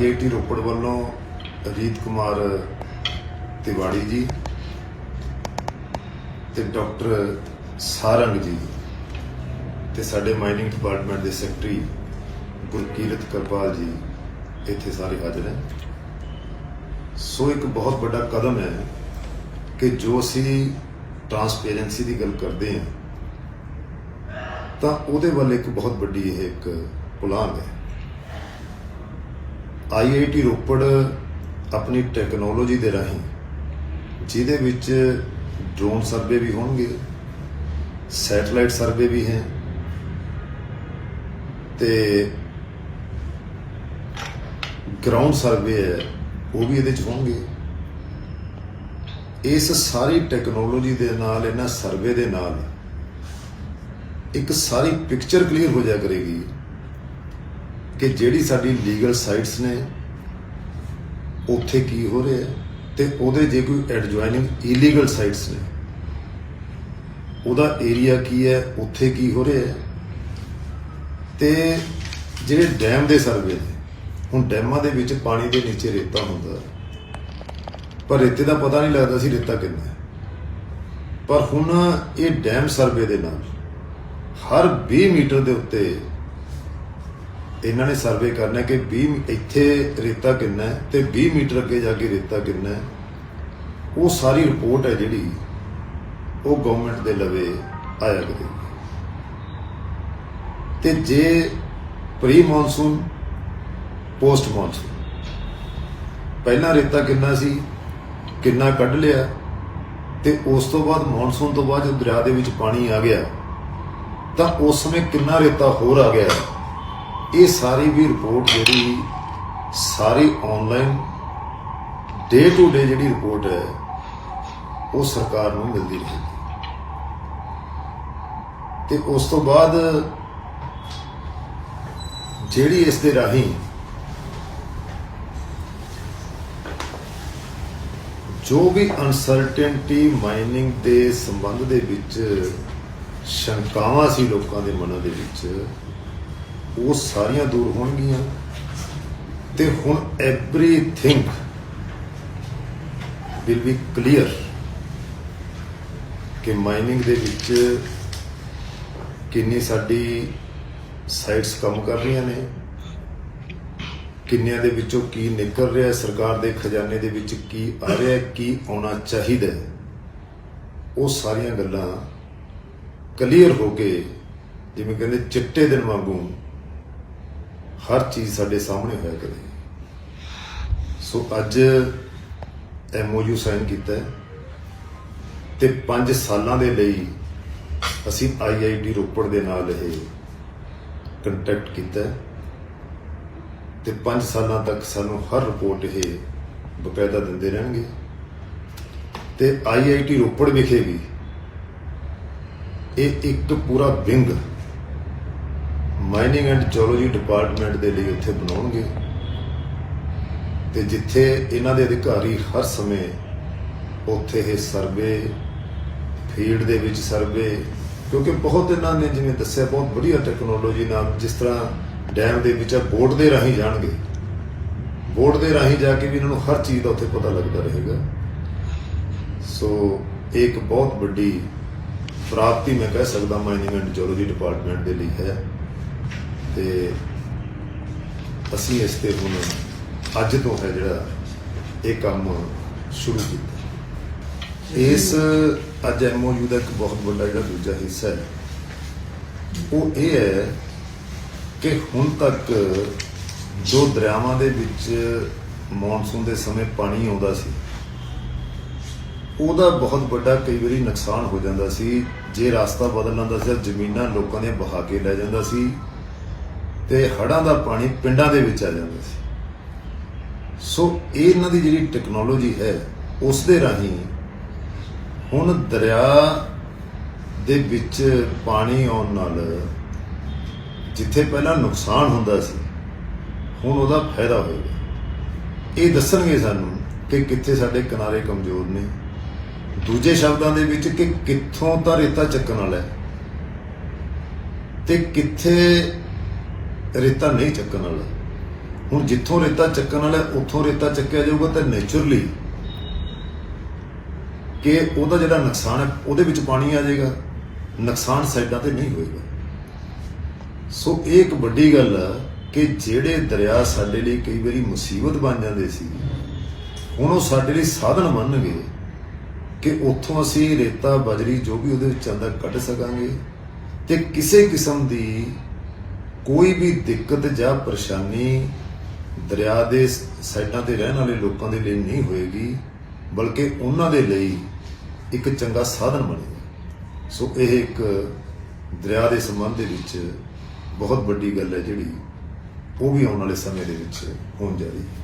IIT Ropar ਵੱਲੋਂ ਅਜੀਤ ਕੁਮਾਰ ਤਿਵਾੜੀ ਜੀ ਤੇ ਡਾਕਟਰ ਸਾਰੰਗ ਜੀ ਤੇ ਸਾਡੇ ਮਾਈਨਿੰਗ ਡਿਪਾਰਟਮੈਂਟ ਦੇ ਸੈਕਟਰੀ ਗੁਰਕੀਰਤ ਕਰਪਾਲ ਜੀ ਇੱਥੇ ਸਾਰੇ ਹਾਜ਼ਰ ਹੈ ਸੋ ਇੱਕ ਬਹੁਤ ਵੱਡਾ ਕਦਮ ਹੈ ਕਿ ਜੋ ਅਸੀਂ ਟਰਾਂਸਪੇਰੈਂਸੀ ਦੀ ਗੱਲ ਕਰਦੇ ਹਾਂ, ਤਾਂ ਉਹਦੇ ਵੱਲ ਇੱਕ ਬਹੁਤ ਵੱਡੀ ਇਹ ਇੱਕ ਪੁਲਾਂਗ ਹੈ। ਆਈਆਈਟੀ ਰੋਪੜ ਆਪਣੀ ਟੈਕਨੋਲੋਜੀ ਦੇ ਰਾਹੀਂ, ਜਿਹਦੇ ਵਿੱਚ ਡਰੋਨ ਸਰਵੇ ਵੀ ਹੋਣਗੇ ਸੈਟਲਾਈਟ ਸਰਵੇ ਵੀ ਹੈ, ਤੇ ਗਰਾਊਂਡ ਸਰਵੇ ਹੈ, ਉਹ ਵੀ ਇਹਦੇ ਚ ਹੋਣਗੇ। ਇਸ ਸਾਰੀ ਟੈਕਨੋਲੋਜੀ ਦੇ ਨਾਲ, ਇਹਨਾਂ ਸਰਵੇ ਦੇ ਨਾਲ, ਇੱਕ ਸਾਰੀ ਪਿਕਚਰ ਕਲੀਅਰ ਹੋ ਜਾ ਕਰੇਗੀ। ਕਿ ਜਿਹੜੀ ਸਾਡੀ ਲੀਗਲ ਸਾਈਟਸ ਨੇ, ਉੱਥੇ ਕੀ ਹੋ ਰਿਹਾ ਹੈ ਤੇ ਉਹਦੇ ਜੇ ਕੋਈ ਐਡਜੋਇਨਿੰਗ ਇਲੀਗਲ ਸਾਈਟਸ ਨੇ, ਉਹਦਾ ਏਰੀਆ ਕੀ ਹੈ, ਉੱਥੇ ਕੀ ਹੋ ਰਿਹਾ ਹੈ? ਤੇ ਜਿਹੜੇ ਡੈਮ ਦੇ ਸਰਵੇ ਨੇ, ਹੁਣ ਡੈਮਾਂ ਦੇ ਵਿੱਚ ਪਾਣੀ ਦੇ ਨੀਚੇ ਰੇਤਾ ਹੁੰਦਾ ਪਰ ਰੇਤੇ ਦਾ ਪਤਾ ਨਹੀਂ ਲੱਗਦਾ ਸੀ ਰੇਤਾ ਕਿੰਨਾ ਹੈ। ਪਰ ਹੁਣ ਇਹ ਡੈਮ ਸਰਵੇ ਦੇ ਨਾਲ ਹਰ 20 ਮੀਟਰ ਦੇ ਉੱਤੇ ਇਹਨਾਂ ਨੇ ਸਰਵੇ ਕਰਨਾ ਕਿ 20 ਇੱਥੇ ਰੇਤਾ ਕਿੰਨਾ ਹੈ ਤੇ 20 ਮੀਟਰ ਅੱਗੇ ਜਾ ਕੇ ਰੇਤਾ ਕਿੰਨਾ ਹੈ। ਉਹ ਸਾਰੀ ਰਿਪੋਰਟ ਹੈ ਜਿਹੜੀ, ਉਹ ਗਵਰਨਮੈਂਟ ਦੇ ਲਵੇ ਆਇਆ ਕਰੇਗੀ ਤੇ ਜੇ ਪ੍ਰੀ ਮੌਨਸੂਨ ਪੋਸਟ ਮੌਨਸੂਨ ਪਹਿਲਾਂ ਰੇਤਾ ਕਿੰਨਾ ਸੀ, ਕਿੰਨਾ ਕੱਢ ਲਿਆ, ਤੇ ਉਸ ਤੋਂ ਬਾਅਦ ਮੌਨਸੂਨ ਤੋਂ ਬਾਅਦ ਜਦੋਂ ਦਰਿਆ ਦੇ ਵਿੱਚ ਪਾਣੀ ਆ ਗਿਆ, ਤਾਂ ਉਸ ਸਮੇਂ ਕਿੰਨਾ ਰੇਤਾ ਹੋਰ ਆ ਗਿਆ। ਇਹ ਸਾਰੀ ਵੀ ਰਿਪੋਰਟ ਜਿਹੜੀ ਸਾਰੀ ਆਨਲਾਈਨ ਡੇ ਟੂ ਡੇ ਜਿਹੜੀ ਰਿਪੋਰਟ ਹੈ, ਉਹ ਸਰਕਾਰ ਨੂੰ ਮਿਲਦੀ ਰਹੇਗੀ। ਤੇ ਉਸ ਤੋਂ ਬਾਅਦ ਜਿਹੜੀ ਇਸ ਦੇ ਰਾਹੀਂ ਜੋ ਵੀ ਅਨਸਰਟੇਨਟੀ ਮਾਈਨਿੰਗ ਦੇ ਸੰਬੰਧ ਦੇ ਵਿੱਚ ਸ਼ੰਕਾਵਾਂ ਸੀ ਲੋਕਾਂ ਦੇ ਮਨਾਂ ਦੇ ਵਿੱਚ ਉਹ ਸਾਰੀਆਂ ਦੂਰ ਹੋਣਗੀਆਂ। ਤੇ ਹੁਣ ਐਵਰੀਥਿੰਗ ਵਿਲ ਬੀ ਕਲੀਅਰ ਕਿ ਮਾਈਨਿੰਗ ਦੇ ਵਿੱਚ ਕਿੰਨੀ ਸਾਡੀ ਸਾਈਟਸ ਕੰਮ ਕਰ ਰਹੀਆਂ ਨੇ, ਕਿੰਨਿਆਂ ਦੇ ਵਿੱਚੋਂ ਕੀ ਨਿਕਲ ਰਿਹਾ ਸਰਕਾਰ ਦੇ ਖਜ਼ਾਨੇ ਦੇ ਵਿੱਚ ਕੀ ਆ ਰਿਹਾ ਕੀ ਆਉਣਾ ਚਾਹੀਦਾ ਉਹ ਸਾਰੀਆਂ ਗੱਲਾਂ ਕਲੀਅਰ ਹੋ ਕੇ ਜਿਵੇਂ ਕਹਿੰਦੇ ਚਿੱਟੇ ਦਿਨ ਵਾਂਗੂ ਹਰ ਚੀਜ਼ ਸਾਡੇ ਸਾਹਮਣੇ ਹੋਇਆ ਕਰੇ। ਸੋ ਅੱਜ ਐਮਓਯੂ ਸਾਈਨ ਕੀਤਾ ਹੈ ਤੇ 5 ਸਾਲਾਂ ਦੇ ਲਈ ਅਸੀਂ ਆਈਆਈਟੀ ਰੋਪੜ ਦੇ ਨਾਲ ਇਹ ਕੰਟੈਕਟ ਕੀਤਾ ਹੈ ਤੇ 5 ਸਾਲਾਂ ਤੱਕ ਸਾਨੂੰ ਹਰ ਰਿਪੋਰਟ ਇਹ ਬਕਾਇਦਾ ਦਿੰਦੇ ਰਹਿਣਗੇ। ਤੇ ਆਈਆਈਟੀ ਰੋਪੜ ਵਿਖੇ ਵੀ ਇਹ ਇੱਕ ਪੂਰਾ wing mining and geology department ਦੇ ਲਈ ਉੱਥੇ ਬਣਾਉਣਗੇ। ਤੇ ਜਿੱਥੇ ਇਹਨਾਂ ਦੇ ਅਧਿਕਾਰੀ ਹਰ ਸਮੇਂ ਉੱਥੇ ਇਹ ਸਰਵੇ ਫੀਲਡ ਦੇ ਵਿੱਚ ਸਰਵੇ ਕਿਉਂਕਿ ਬਹੁਤ ਇਹਨਾਂ ਨੇ ਜਿਵੇਂ ਦੱਸਿਆ, ਬਹੁਤ ਵਧੀਆ ਟੈਕਨੋਲੋਜੀ ਨਾਲ ਜਿਸ ਤਰ੍ਹਾਂ ਡੈਮ ਦੇ ਵਿੱਚ ਬੋਰਡ ਦੇ ਰਾਹੀਂ ਜਾਣਗੇ। ਬੋਰਡ ਦੇ ਰਾਹੀਂ ਜਾ ਕੇ ਵੀ ਇਹਨਾਂ ਨੂੰ ਹਰ ਚੀਜ਼ ਦਾ ਉੱਥੇ ਪਤਾ ਲੱਗਦਾ ਰਹੇਗਾ। ਸੋ ਇਹ ਇੱਕ ਬਹੁਤ ਵੱਡੀ ਪ੍ਰਾਪਤੀ ਮੈਂ ਕਹਿ ਸਕਦਾ ਮਾਈਨਿੰਗ ਐਂਡ ਜੀਓਲੋਜੀ ਡਿਪਾਰਟਮੈਂਟ ਦੇ ਲਈ ਹੈ। ਤੇ ਅਸੀਂ ਇਸ ਤੇ ਹੁਣ ਅੱਜ ਤੋਂ ਹੈ ਜਿਹੜਾ ਇਹ ਕੰਮ ਸ਼ੁਰੂ ਕੀਤਾ। ਇਸ ਅੱਜ ਐਮਓਯੂ ਦਾ ਇੱਕ ਬਹੁਤ ਵੱਡਾ ਜਿਹੜਾ ਦੂਜਾ ਹਿੱਸਾ ਹੈ, ਉਹ ਇਹ ਹੈ ਕਿ ਹੁਣ ਤੱਕ ਜੋ ਦਰਿਆਵਾਂ ਦੇ ਵਿੱਚ ਮੌਨਸੂਨ ਦੇ ਸਮੇਂ ਪਾਣੀ ਆਉਂਦਾ ਸੀ, ਉਹਦਾ ਬਹੁਤ ਵੱਡਾ ਕਈ ਵਾਰੀ ਨੁਕਸਾਨ ਹੋ ਜਾਂਦਾ ਸੀ। ਜੇ ਰਸਤਾ ਬਦਲ ਜਾਂਦਾ ਸੀ ਜ਼ਮੀਨਾਂ ਲੋਕਾਂ ਦੀਆਂ ਬਹਾ ਕੇ ਲੈ ਜਾਂਦਾ ਸੀ। ਤੇ ਹੜ੍ਹਾਂ ਦਾ ਪਾਣੀ ਪਿੰਡਾਂ ਦੇ ਵਿੱਚ ਆ ਜਾਂਦਾ ਸੀ। ਸੋ ਇਹ ਇਹਨਾਂ ਦੀ ਜਿਹੜੀ ਟੈਕਨੋਲੋਜੀ ਹੈ ਉਸ ਦੇ ਰਾਹੀਂ ਹੁਣ ਦਰਿਆ ਦੇ ਵਿੱਚ ਪਾਣੀ ਆਉਣ ਨਾਲ ਜਿੱਥੇ ਪਹਿਲਾਂ ਨੁਕਸਾਨ ਹੁੰਦਾ ਸੀ, ਹੁਣ ਉਹਦਾ ਫਾਇਦਾ ਹੋਏਗਾ ਇਹ ਦੱਸਣਗੇ ਸਾਨੂੰ ਕਿ ਕਿੱਥੇ ਸਾਡੇ ਕਿਨਾਰੇ ਕਮਜ਼ੋਰ ਨੇ। ਦੂਜੇ ਸ਼ਬਦਾਂ ਦੇ ਵਿੱਚ ਕਿ ਕਿੱਥੋਂ ਤਾਂ ਰੇਤਾ ਚੱਕਣ ਵਾਲਾ ਹੈ ਤੇ ਕਿੱਥੇ ਰੇਤਾ ਨਹੀਂ ਚੱਕਣ ਵਾਲਾ। ਹੁਣ ਜਿੱਥੋਂ ਰੇਤਾ ਚੱਕਣ ਵਾਲਾ, ਉੱਥੋਂ ਰੇਤਾ ਚੱਕਿਆ ਜਾਊਗਾ ਤਾਂ ਨੇਚਰਲੀ ਕਿ ਉਹਦਾ ਜਿਹੜਾ ਨੁਕਸਾਨ ਹੈ, ਉਹਦੇ ਵਿੱਚ ਪਾਣੀ ਆ ਜਾਏਗਾ। ਨੁਕਸਾਨ ਸਾਈਡਾਂ ਤੇ ਨਹੀਂ ਹੋਏਗਾ। ਸੋ ਇਹ ਇੱਕ ਵੱਡੀ ਗੱਲ ਆ ਕਿ ਜਿਹੜੇ ਦਰਿਆ ਸਾਡੇ ਲਈ ਕਈ ਵਾਰੀ ਮੁਸੀਬਤ ਬਣ ਜਾਂਦੇ ਸੀ, ਹੁਣ ਉਹ ਸਾਡੇ ਲਈ ਸਾਧਨ ਬਣਨਗੇ ਕਿ ਉੱਥੋਂ ਅਸੀਂ ਰੇਤਾ, ਬਜਰੀ ਜੋ ਵੀ ਉਹਦੇ ਵਿੱਚ ਆਉਂਦਾ ਕੱਢ ਸਕਾਂਗੇ ਤੇ ਕਿਸੇ ਕਿਸਮ ਦੀ ਕੋਈ ਵੀ ਦਿੱਕਤ ਜਾਂ ਪਰੇਸ਼ਾਨੀ ਦਰਿਆ ਦੇ ਸਾਈਡਾਂ ਤੇ ਰਹਿਣ ਵਾਲੇ ਲੋਕਾਂ ਦੇ ਲਈ ਨਹੀਂ ਹੋਏਗੀ, ਬਲਕਿ ਉਹਨਾਂ ਦੇ ਲਈ ਇੱਕ ਚੰਗਾ ਸਾਧਨ ਬਣੇਗਾ। ਸੋ ਇਹ ਇੱਕ ਦਰਿਆ ਦੇ ਸੰਬੰਧ ਦੇ ਵਿੱਚ ਬਹੁਤ ਵੱਡੀ ਗੱਲ ਹੈ ਜਿਹੜੀ ਉਹ ਵੀ ਆਉਣ ਵਾਲੇ ਸਮੇਂ ਦੇ ਵਿੱਚ ਹੋਣ ਜਾ ਰਹੀ ਹੈ।